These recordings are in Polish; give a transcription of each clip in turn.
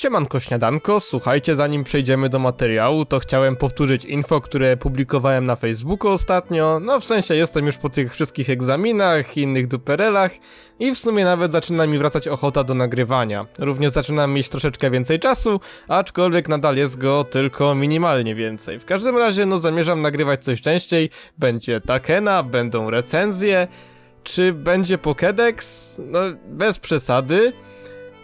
Siemanko śniadanko, słuchajcie, zanim przejdziemy do materiału, to chciałem powtórzyć info, które publikowałem na Facebooku ostatnio. No w sensie jestem już po tych wszystkich egzaminach innych duperelach i w sumie nawet zaczyna mi wracać ochota do nagrywania. Również zaczynam mieć troszeczkę więcej czasu, aczkolwiek nadal jest go tylko minimalnie więcej. W każdym razie no zamierzam nagrywać coś częściej, będzie Takena, będą recenzje, czy będzie Pokédex? No bez przesady.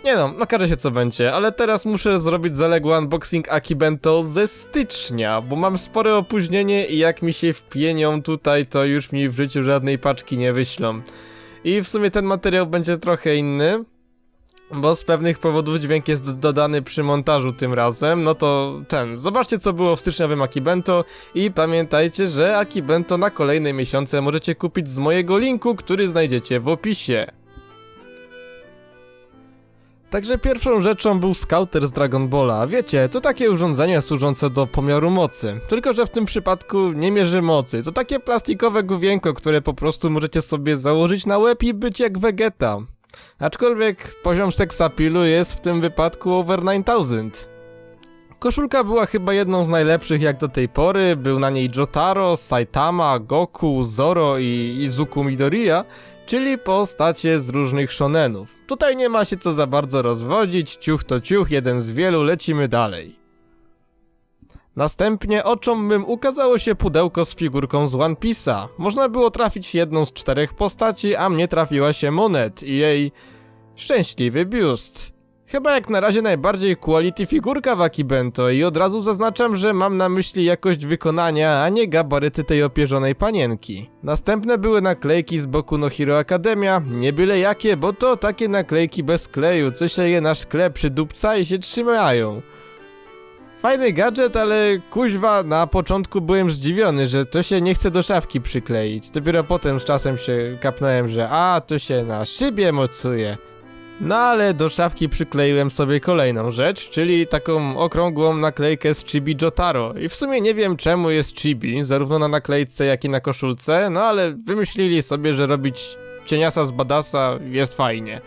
Nie no, okaże się co będzie, ale teraz muszę zrobić zaległy unboxing Akibento ze stycznia, bo mam spore opóźnienie i jak mi się wpienią tutaj, to już mi w życiu żadnej paczki nie wyślą. I w sumie ten materiał będzie trochę inny, bo z pewnych powodów dźwięk jest do- dodany przy montażu tym razem, no to ten, zobaczcie co było w styczniowym Akibento i pamiętajcie, że Akibento na kolejne miesiące możecie kupić z mojego linku, który znajdziecie w opisie. Także pierwszą rzeczą był skauter z Dragon Balla. Wiecie, to takie urządzenie służące do pomiaru mocy. Tylko, że w tym przypadku nie mierzy mocy. To takie plastikowe główienko, które po prostu możecie sobie założyć na łeb i być jak Vegeta. Aczkolwiek poziom seksapilu jest w tym wypadku over 9000. Koszulka była chyba jedną z najlepszych jak do tej pory. Był na niej Jotaro, Saitama, Goku, Zoro i Izuku Midoriya, czyli postacie z różnych shonenów. Tutaj nie ma się co za bardzo rozwodzić, ciuch to ciuch, jeden z wielu, lecimy dalej. Następnie oczom mym ukazało się pudełko z figurką z One Piece'a. Można było trafić jedną z czterech postaci, a mnie trafiła się Monet i jej szczęśliwy biust. Chyba jak na razie najbardziej quality figurka w Akibento i od razu zaznaczam, że mam na myśli jakość wykonania, a nie gabaryty tej opierzonej panienki. Następne były naklejki z boku No Hero Academia, nie byle jakie, bo to takie naklejki bez kleju, co się je na szkle przydupca i się trzymają. Fajny gadżet, ale kuźwa, na początku byłem zdziwiony, że to się nie chce do szafki przykleić. Dopiero potem z czasem się kapnąłem, że a, to się na szybie mocuje. No ale do szafki przykleiłem sobie kolejną rzecz, czyli taką okrągłą naklejkę z Chibi Jotaro. I w sumie nie wiem czemu jest Chibi, zarówno na naklejce jak i na koszulce, no ale wymyślili sobie, że robić cieniasa z badasa jest fajnie.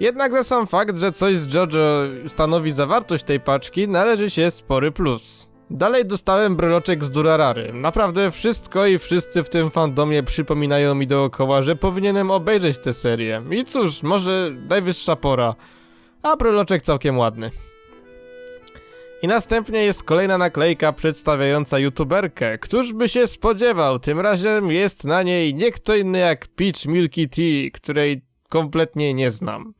Jednak za sam fakt, że coś z JoJo stanowi zawartość tej paczki, należy się spory plus. Dalej dostałem breloczek z Durarary. Naprawdę wszystko i wszyscy w tym fandomie przypominają mi dookoła, że powinienem obejrzeć tę serię. I cóż, może najwyższa pora. A breloczek całkiem ładny. I następnie jest kolejna naklejka przedstawiająca youtuberkę. Któż by się spodziewał? Tym razem jest na niej nie kto inny jak Peach Milky Tea, której kompletnie nie znam.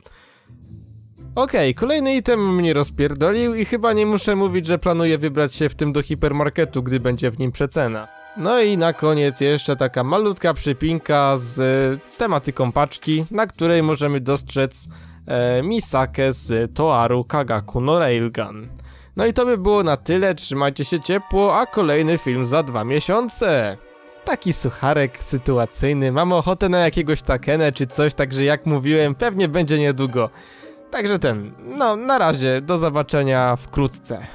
Okej, kolejny item mnie rozpierdolił i chyba nie muszę mówić, że planuję wybrać się w tym do hipermarketu, gdy będzie w nim przecena. No i na koniec jeszcze taka malutka przypinka z e, tematyką paczki, na której możemy dostrzec e, Misakę z Toaru Kagaku no Railgun. No i to by było na tyle, trzymajcie się ciepło, a kolejny film za dwa miesiące. Taki sucharek sytuacyjny, mam ochotę na jakiegoś takenę czy coś, także jak mówiłem, pewnie będzie niedługo. Także ten, no na razie, do zobaczenia wkrótce.